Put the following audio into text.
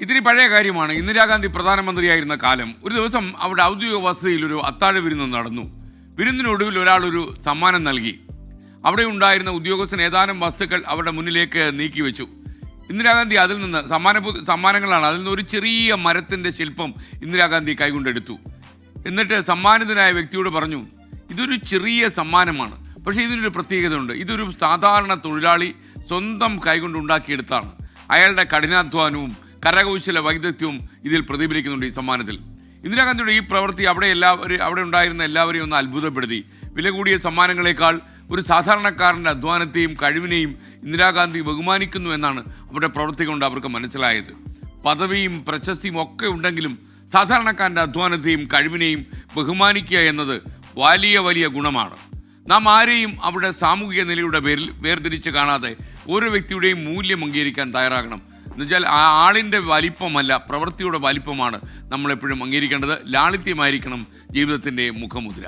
ഇത്തിരി പഴയ കാര്യമാണ്. ഇന്ദിരാഗാന്ധി പ്രധാനമന്ത്രിയായിരുന്ന കാലം ഒരു ദിവസം അവിടെ ഔദ്യോഗിക വസതിയിൽ ഒരു അത്താഴ വിരുന്ന് നടന്നു. വിരുന്നിനൊടുവിൽ ഒരാൾ ഒരു സമ്മാനം നൽകി. അവിടെ ഉണ്ടായിരുന്ന ഉദ്യോഗസ്ഥൻ ഏതാനും വസ്തുക്കൾ അവരുടെ മുന്നിലേക്ക് നീക്കി വെച്ചു. ഇന്ദിരാഗാന്ധി അതിൽ നിന്ന് സമ്മാന സമ്മാനങ്ങളാണ് അതിൽ നിന്ന് ഒരു ചെറിയ മരത്തിന്റെ ശില്പം ഇന്ദിരാഗാന്ധി കൈകൊണ്ടെടുത്തു. എന്നിട്ട് സമ്മാനിതനായ വ്യക്തിയോട് പറഞ്ഞു ഇതൊരു ചെറിയ സമ്മാനമാണ്. പക്ഷേ ഇതിനൊരു പ്രത്യേകതയുണ്ട്. ഇതൊരു സാധാരണ തൊഴിലാളി സ്വന്തം കൈകൊണ്ട് ഉണ്ടാക്കിയെടുത്താണ്. അയാളുടെ കഠിനാധ്വാനവും കരകൗശല വൈദഗ്ധ്യവും ഇതിൽ പ്രതിഫലിക്കുന്നുണ്ട് ഈ സമ്മാനത്തിൽ. ഇന്ദിരാഗാന്ധിയുടെ ഈ പ്രവൃത്തി അവിടെ എല്ലാവരും അവിടെ ഉണ്ടായിരുന്ന എല്ലാവരെയും ഒന്ന് അത്ഭുതപ്പെടുത്തി. വില കൂടിയ സമ്മാനങ്ങളെക്കാൾ ഒരു സാധാരണക്കാരന്റെ അധ്വാനത്തെയും കഴിവിനെയും ഇന്ദിരാഗാന്ധി ബഹുമാനിക്കുന്നു എന്നാണ് അവരുടെ പ്രവൃത്തി കൊണ്ട് അവർക്ക് മനസ്സിലായത്. പദവിയും പ്രശസ്തിയും ഒക്കെ ഉണ്ടെങ്കിലും സാധാരണക്കാരന്റെ അധ്വാനത്തെയും കഴിവിനെയും ബഹുമാനിക്കുക എന്നത് വലിയ വലിയ ഗുണമാണ്. നാം ആരെയും അവരുടെ സാമൂഹിക നിലയുടെ പേരിൽ വേർതിരിച്ച് കാണാതെ ഓരോ വ്യക്തിയുടെയും മൂല്യം അംഗീകരിക്കാൻ തയ്യാറാകണം. എന്നുവെച്ചാൽ ആ ആളിന്റെ വലിപ്പമല്ല പ്രവൃത്തിയുടെ വലിപ്പമാണ് നമ്മളെപ്പോഴും അംഗീകരിക്കേണ്ടത്. ലാളിത്യമായിരിക്കണം ജീവിതത്തിന്റെ മുഖമുദ്ര.